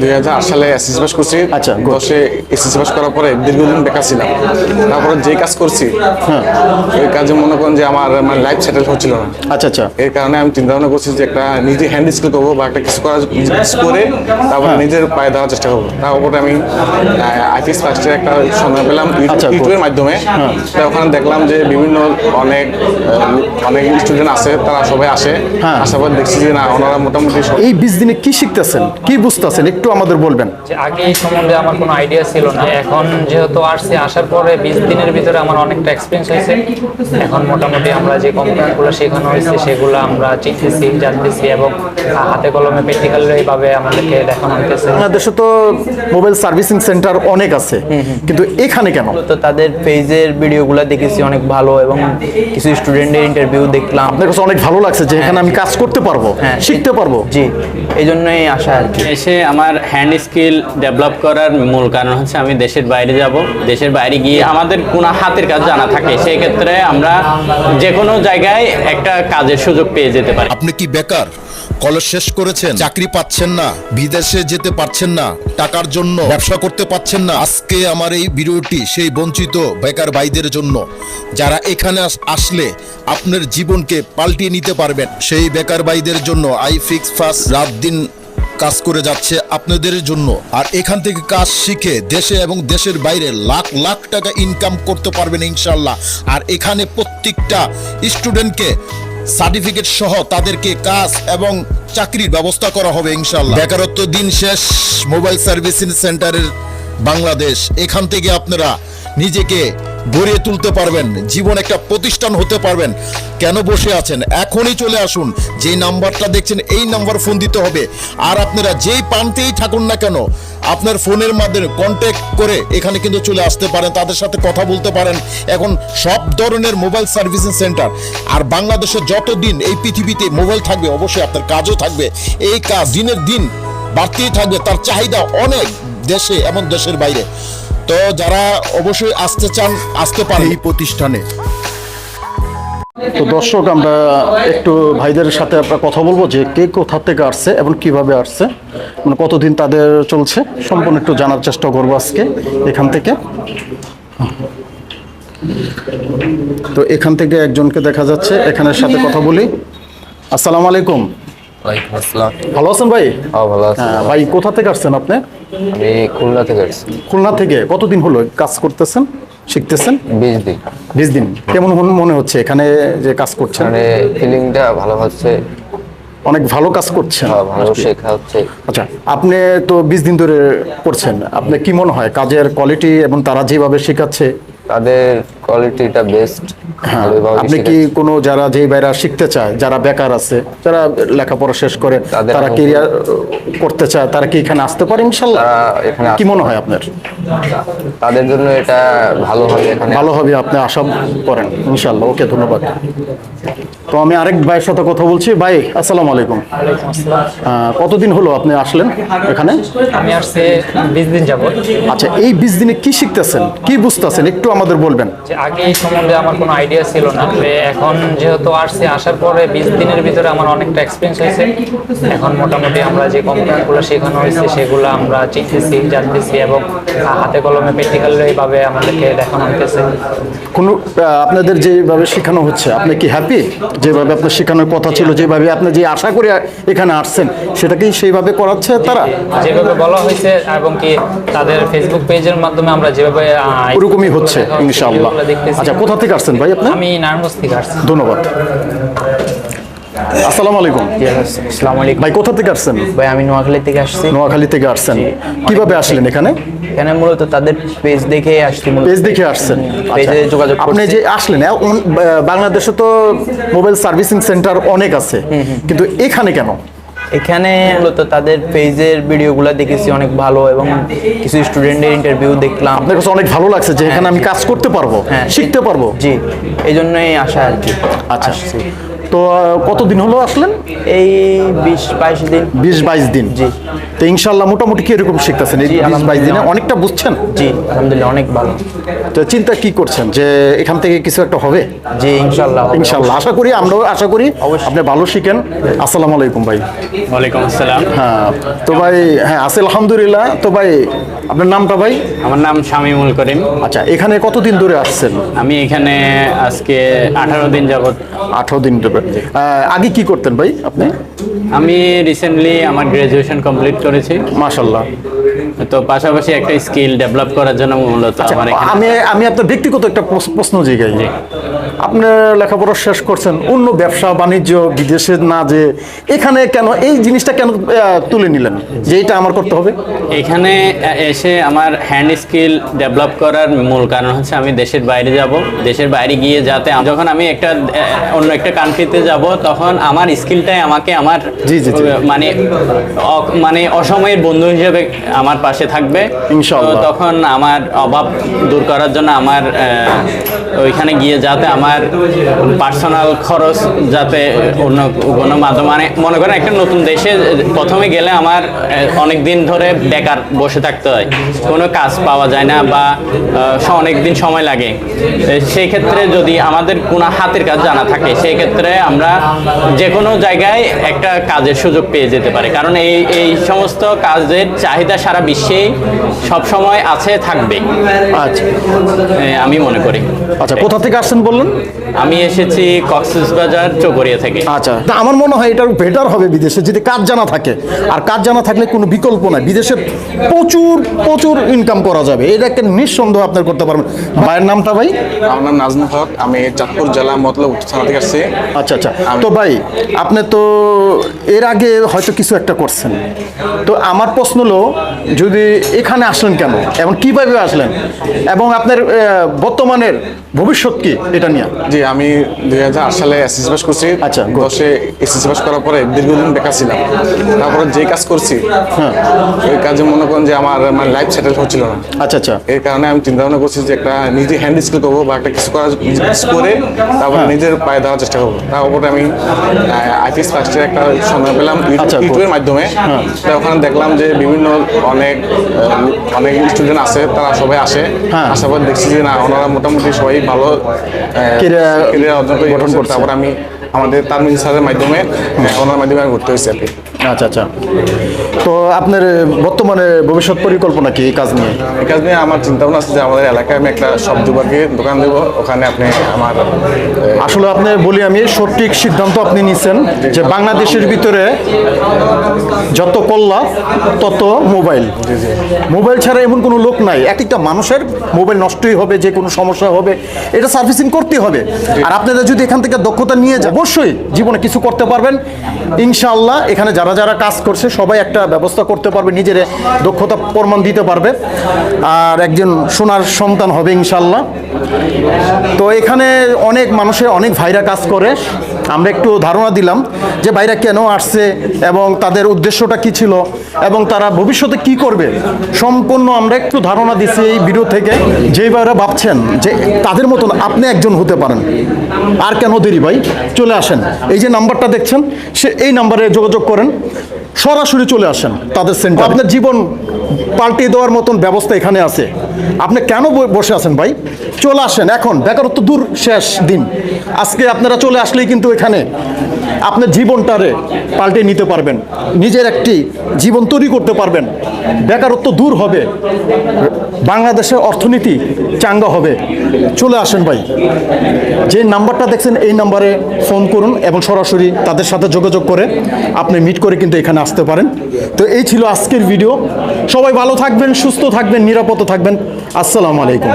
দুই হাজার আট সালে এসএসসি পাস করছি। আচ্ছা. দশে এসএসসি পাস করার পরে দীর্ঘদিন বেকার ছিলাম। তারপরে যে কাজ করছি হ্যাঁ। ওই কাজে মনে করেন যে আমার মানে লাইফ সেটেল হচ্ছিল না। আচ্ছা আচ্ছা। এর কারণে আমি চিন্তা ভাবনা করছি যে একটা নিজে হ্যান্ড স্কিল করব বা একটা কিছু করার করে তারপর হ্যাঁ। নিজের পায়ে দেওয়ার চেষ্টা করব। তারপরে আমি আইপিএস ফার্স্টের একটা সন্ধান পেলাম আচ্ছা, ইউটিউবের মাধ্যমে। হ্যাঁ। তা ওখানে দেখলাম যে বিভিন্ন অনেক অনেক স্টুডেন্ট আছে তারা সবাই আসে। হ্যাঁ। আসার পর দেখছি যে না ওনারা মোটামুটি এই বিশ দিনে কি শিখতেছেন? কি বুঝতেছেন? একটু আমাদের বলবেন। আগে এই সম্বন্ধে আমার কোনো আইডিয়া ছিল না। এখন যেহেতু আসছে আসার পরে বিশ দিনের ভিতরে আমার অনেকটা এক্সপিরিয়েন্স হয়েছে। এখন মোটামুটি আমরা যে কম্পিউটারগুলো শেখানো হয়েছে সেগুলো আমরা চিনতেছি জানতেছি এবং হাতে কলমে প্র্যাকটিক্যালি ভাবে আমাদেরকে দেখানো হইতেছে। বাংলাদেশে তো মোবাইল সার্ভিসিং সেন্টার অনেক আছে। কিন্তু এখানে কেন? তো তাদের পেজের ভিডিওগুলো দেখেছি অনেক ভালো এবং কিছু স্টুডেন্টের ইন্টারভিউ দেখলাম। আপনার কাছে অনেক ভালো লাগছে যে এখানে আমি কাজ করতে পারব হ্যাঁ। শিখতে পারব। জি এই জন্যই আসা আর কি। এসে আমার হ্যান্ড স্কিল ডেভেলপ করার মূল কারণ হচ্ছে আমি দেশের বাইরে যাব। দেশের বাইরে গিয়ে আমাদের কোনো হাতের কাজ জানা থাকে, সেই ক্ষেত্রে আমরা যে কোনো জায়গায় একটা কাজের সুযোগ পেয়ে যেতে পারি। আপনি কি বেকার? কলেজ শেষ করেছেন? চাকরি পাচ্ছেন না? বিদেশে যেতে পারছেন না? টাকার জন্য ব্যবসা করতে পারছেন না? আজকে আমার এই ভিডিওটি সেই বঞ্চিত বেকার ভাইদের জন্য। যারা এখানে আসলে আপনার জীবনকে পাল্টিয়ে নিতে পারবেন, সেই বেকার ভাইদের জন্য। আই ফিক্স ফার্স্ট, রাত দিন কাজ করে যাচ্ছে আপনাদের জন্য। আর এখান থেকে কাজ শিখে দেশে এবং দেশের বাইরে লাখ লাখ টাকা ইনকাম করতে পারবেন ইনশাল্লাহ আর এখানে প্রত্যেকটা স্টুডেন্টকে সার্টিফিকেট সহ তাদেরকে কাজ এবং চাকরির ব্যবস্থা করা হবে ইনশাল্লাহ বেকারত্ব দিন শেষ মোবাইল সার্ভিসিং সেন্টারের বাংলাদেশ। এখান থেকে আপনারা নিজেকে গড়িয়ে তুলতে পারবেন, জীবন একটা প্রতিষ্ঠান হতে পারবেন। কেন বসে আছেন? এখনই চলে আসুন। যেই নাম্বারটা দেখছেন, এই নাম্বার ফোন দিতে হবে। আর আপনারা যেই প্রান্তেই থাকুন না কেন, আপনার ফোনের মাধ্যমে কন্ট্যাক্ট করে এখানে কিন্তু চলে আসতে পারেন, তাদের সাথে কথা বলতে পারেন। এখন সব ধরনের মোবাইল সার্ভিসিং সেন্টার আর বাংলাদেশে যতদিন এই পৃথিবীতে মোবাইল থাকবে, অবশ্যই আপনার কাজও থাকবে। এই কাজ দিনের দিন বাড়তেই থাকবে, তার চাহিদা অনেক দেশে এবং দেশের বাইরে। তো যারা অবশ্যই আসতে চান আসতে পারেন। এই প্রতিষ্ঠানে। তো দর্শক আমরা একটু ভাইদের সাথে আমরা কথা বলব যে কে কোথা থেকে আসছে এবং কীভাবে আসছে মানে কতদিন তাদের চলছে সম্পূর্ণ একটু জানার চেষ্টা করব আজকে এখান থেকে। তো এখান থেকে একজনকে দেখা যাচ্ছে এখানের সাথে কথা বলি। আসসালামু আলাইকুম। ওয়ালাইকুম আসসালাম। ভালো আছেন ভাই? হ্যাঁ ভালো আছি। হ্যাঁ, ভাই কোথা থেকে আসছেন আপনি? আমি খুলনা থেকে আসছি। খুলনা থেকে। কতদিন হলো কাজ করতেছেন শিখতেছেন? বিশ দিন। বিশ দিন। কেমন মন- হচ্ছে এখানে যে কাজ করছেন? মানে ফিলিংটা ভালো হচ্ছে। অনেক ভালো কাজ করছেন। হ্যাঁ, ভালো শেখা হচ্ছে। আচ্ছা আপনি তো বিশ দিন ধরে করছেন। আপনি কি মনে হয় কাজের কোয়ালিটি এবং তারা যেভাবে শেখাচ্ছে? তাদের কোয়ালিটিটা বেস্ট হ্যাঁ, আপনি কি কোনো যারা যেই বাইরা শিখতে চায় যারা বেকার আছে যারা লেখাপড়া শেষ করে তারা কেরিয়ার করতে চায় তারা কি এখানে আসতে পারে ইনশাল্লাহ? এখানে কি মনে হয় আপনার? তাদের জন্য এটা ভালো হবে এখানে। ভালো হবে আপনি আশা করেন ইনশাল্লাহ। ওকে ধন্যবাদ। তো আমি আরেক ভাইয়ের সাথে কথা বলছি। ভাই আসসালামু আলাইকুম। কতদিন হলো আপনি আসলেন এখানে? আমি আসছে বিশ দিন যাব আচ্ছা এই বিশ দিনে কি শিখতেছেন? কি বুঝতেছেন? একটু আমাদের বলবেন। আগে এই সম্বন্ধে আমার কোনো আইডিয়া ছিল না। এখন যেহেতু আসছে আসার পরে বিশ দিনের ভিতরে আমার অনেকটা এক্সপিরিয়েন্স হয়েছে। এখন মোটামুটি আমরা যে কম্পিউটারগুলো শেখানো হয়েছে সেগুলো আমরা চিনতেছি জানতেছি এবং হাতে কলমে প্র্যাকটিক্যালি ভাবে আমাদেরকে দেখানো হইতেছে। কোনো আপনাদের যেভাবে শেখানো হচ্ছে আপনি কি হ্যাপি যেভাবে আপনার শেখানোর কথা ছিল যেভাবে আপনি যে আশা করে এখানে আসছেন সেটা কি সেইভাবে করাচ্ছে তারা? যেভাবে বলা হয়েছে এবং কি তাদের ফেসবুক পেজের মাধ্যমে আমরা যেভাবে এরকমই ওরকমই হচ্ছে ইনশাআল্লাহ। আচ্ছা কোথা থেকে আসছেন ভাই আপনি? আমি নারায়ণগঞ্জ থেকে আসছি। ধন্যবাদ। আসসালামু আলাইকুম। আসসালামু আলাইকুম ভাই কোথা থেকে আসছেন? ভাই আমি নোয়াখালী থেকে আসছি। নোয়াখালী থেকে আসছেন। কীভাবে আসলেন এখানে? এখানে মূলত তাদের পেজ দেখে আসছি পেজ দেখে আসছেন। পেজে আচ্ছা। যোগাযোগ আপনি যে আসলেন বাংলাদেশে তো মোবাইল সার্ভিসিং সেন্টার অনেক আছে। কিন্তু এখানে কেন? এখানে মূলত তাদের পেজের ভিডিওগুলো দেখেছি অনেক ভালো এবং কিছু স্টুডেন্টের ইন্টারভিউ দেখলাম। আপনার কাছে অনেক ভালো লাগছে যে এখানে আমি কাজ করতে পারব হ্যাঁ। শিখতে পারব। জি এই জন্যই আসা আর কি আচ্ছা। তো কতদিন হলো আসলেন? এই বিশ বাইশ দিন। বিশ বাইশ দিন। জি। তো ইনশাল্লাহ মোটামুটি কীরকম শিখতেছেন? এই বিশ বাইশ দিনে অনেকটা বুঝছেন? জি আলহামদুলিল্লাহ অনেক ভালো। তো চিন্তা কি করছেন? যে এখান থেকে কিছু একটা হবে? জি ইনশাল্লাহ ইনশাল্লাহ। আশা করি আমরাও আশা করি আপনি ভালো শিখেন। আসসালামু আলাইকুম ভাই। ওয়ালাইকুম আসসালাম। হ্যাঁ তো ভাই হ্যাঁ আছে আলহামদুলিল্লাহ। তো ভাই আপনার নামটা ভাই? আমার নাম শামিমুল করিম। আচ্ছা এখানে কতদিন ধরে আসছেন? আমি এখানে আজকে আঠারো দিন যাবত আঠারো দিন ধরে। আগে কি করতেন ভাই আপনি? আমি রিসেন্টলি আমার গ্রাজুয়েশন কমপ্লিট করেছি। মাশাল্লাহ তো পাশাপাশি একটা স্কিল ডেভেলপ করার জন্য মূলত আচ্ছা, আমার আমি আমি আপনার ব্যক্তিগত একটা প্রশ- প্রশ্ন জিগাই। আপনি লেখাপড়া শেষ করছেন অন্য ব্যবসা বাণিজ্য বিদেশে না যে এখানে কেন এই জিনিসটা কেন তুলে নিলেন যে এটা আমার করতে হবে? এখানে এসে আমার হ্যান্ড স্কিল ডেভেলপ করার মূল কারণ হচ্ছে আমি দেশের বাইরে যাব। দেশের বাইরে গিয়ে যাতে যখন আমি একটা অন্য একটা কান্ট্রিতে যাব তখন আমার স্কিলটাই আমাকে আমার জি, জি, জি। মানে মানে অসময়ের বন্ধু হিসেবে আমার পাশে থাকবে। তখন আমার অভাব দূর করার জন্য আমার ওইখানে গিয়ে যাতে আমার পার্সোনাল খরচ যাতে অন্য কোনো মাধ্যম মানে মনে করেন একটা নতুন দেশে প্রথমে গেলে আমার অনেক দিন ধরে বেকার বসে থাকতে হয়। কোনো কাজ পাওয়া যায় না বা অনেক দিন সময় লাগে। সেই ক্ষেত্রে যদি আমাদের কোনো হাতের কাজ জানা থাকে সেই ক্ষেত্রে আমরা যে কোনো জায়গায় একটা কাজের সুযোগ পেয়ে যেতে পারি। কারণ এই এই সমস্ত কাজের চাহিদা সারা বিশ্বেই সব সময় আছে থাকবে। আচ্ছা। আমি মনে করি। আচ্ছা কোথা থেকে আসছেন বললেন? আমি এসেছি কক্সবাজার চৌগড়িয়া থেকে। আচ্ছা তা আমার মনে হয় এটার বেটার হবে বিদেশে যদি কাজ জানা থাকে। আর কাজ জানা থাকলে কোনো বিকল্প নাই। বিদেশে প্রচুর প্রচুর ইনকাম করা যাবে। এটা একটা নিঃসন্দেহ আপনার করতে পারবেন। ভাইয়ের নামটা ভাই? আমার নাম নাজমুল হক। আমি চাঁদপুর জেলা মতলব থানা থেকে আসছি। আচ্ছা আচ্ছা। তো ভাই আপনি তো এর আগে হয়তো কিছু একটা করছেন। তো আমার প্রশ্ন হলো যদি এখানে আসলেন কেন? এবং কীভাবে আসলেন? এবং আপনার বর্তমানের ভবিষ্যৎ কি এটা নিয়ে? জি আমি দুই হাজার আট সালে এসএসসি পাস করছি। আচ্ছা. দশে এসএসসি পাস করার পরে দীর্ঘদিন বেকার ছিলাম। তারপরে যে কাজ করছি হ্যাঁ। ওই কাজে মনে করেন যে আমার মানে লাইফ সেটেল হচ্ছিল না। আচ্ছা আচ্ছা। এর কারণে আমি চিন্তা ভাবনা করছি যে একটা নিজে হ্যান্ড স্কিল করব বা একটা কিছু করার করে তারপর হ্যাঁ। নিজের পায়ে দেওয়ার চেষ্টা করব। তারপরে আমি আইপিএস ফার্স্টের একটা সন্ধান পেলাম আচ্ছা, ইউটিউবের মাধ্যমে হ্যাঁ। তা ওখানে দেখলাম যে বিভিন্ন অনেক অনেক স্টুডেন্ট আছে তারা সবাই আসে হ্যাঁ। আসার পর দেখছি যে না ওনারা মোটামুটি সবাই ভালো ক্যারিয়ার অর্জন করে গঠন করতে। তারপর আমি আমাদের তার স্যারের মাধ্যমে ওনার মাধ্যমে আমি ঘুরতে হয়েছি আর কি আচ্ছা আচ্ছা। তো আপনার বর্তমানে ভবিষ্যৎ পরিকল্পনা কি এই কাজ নিয়ে? এই কাজ নিয়ে আমার চিন্তা ভাবনা আছে যে আমাদের এলাকায় আমি একটা সবজি বাগের দোকান দেবো ওখানে আপনি আমার আসলে আপনি বলি আমি সঠিক সিদ্ধান্ত আপনি নিছেন যে বাংলাদেশের ভিতরে যত কল্লা তত মোবাইল। মোবাইল ছাড়া এমন কোনো লোক নাই। এক একটা মানুষের মোবাইল নষ্টই হবে যে কোনো সমস্যা হবে এটা সার্ভিসিং করতে হবে। আর আপনারা যদি এখান থেকে দক্ষতা নিয়ে যান অবশ্যই জীবনে কিছু করতে পারবেন। ইনশাআল্লাহ এখানে যারা যারা যারা কাজ করছে, সবাই একটা ব্যবস্থা করতে পারবে, নিজের দক্ষতা প্রমাণ দিতে পারবে। আর একজন সোনার সন্তান হবে ইনশাল্লাহ তো এখানে অনেক মানুষের অনেক ভাইরা কাজ করে। আমরা একটু ধারণা দিলাম যে ভাইরা কেন আসছে এবং তাদের উদ্দেশ্যটা কি ছিল এবং তারা ভবিষ্যতে কি করবে, সম্পূর্ণ আমরা একটু ধারণা দিচ্ছি এই ভিডিও থেকে। যেই ভাইরা ভাবছেন যে তাদের মতন আপনি একজন হতে পারেন, আর কেন দেরি ভাই? চলে আসেন। এই যে নাম্বারটা দেখছেন, সে এই নাম্বারে যোগাযোগ করেন, সরাসরি চলে আসেন তাদের সেন্টার আপনার জীবন পাল্টে দেওয়ার মতন ব্যবস্থা এখানে আছে। আপনি কেন বসে আছেন ভাই? চলে আসেন, এখন, বেকারত্ব দূর, শেষ দিন। আজকে আপনারা চলে আসলেই কিন্তু এখানে আপনার জীবনটারে পাল্টে নিতে পারবেন, নিজের একটি জীবন তৈরি করতে পারবেন। বেকারত্ব দূর হবে, বাংলাদেশের অর্থনীতি চাঙ্গা হবে। চলে আসেন ভাই, যে নাম্বারটা দেখছেন এই নাম্বারে ফোন করুন এবং সরাসরি তাদের সাথে যোগাযোগ করে আপনি মিট করে কিন্তু এখানে আসতে পারেন। তো এই ছিল আজকের ভিডিও সবাই ভালো থাকবেন, সুস্থ থাকবেন, নিরাপদ থাকবেন। আসসালামু আলাইকুম।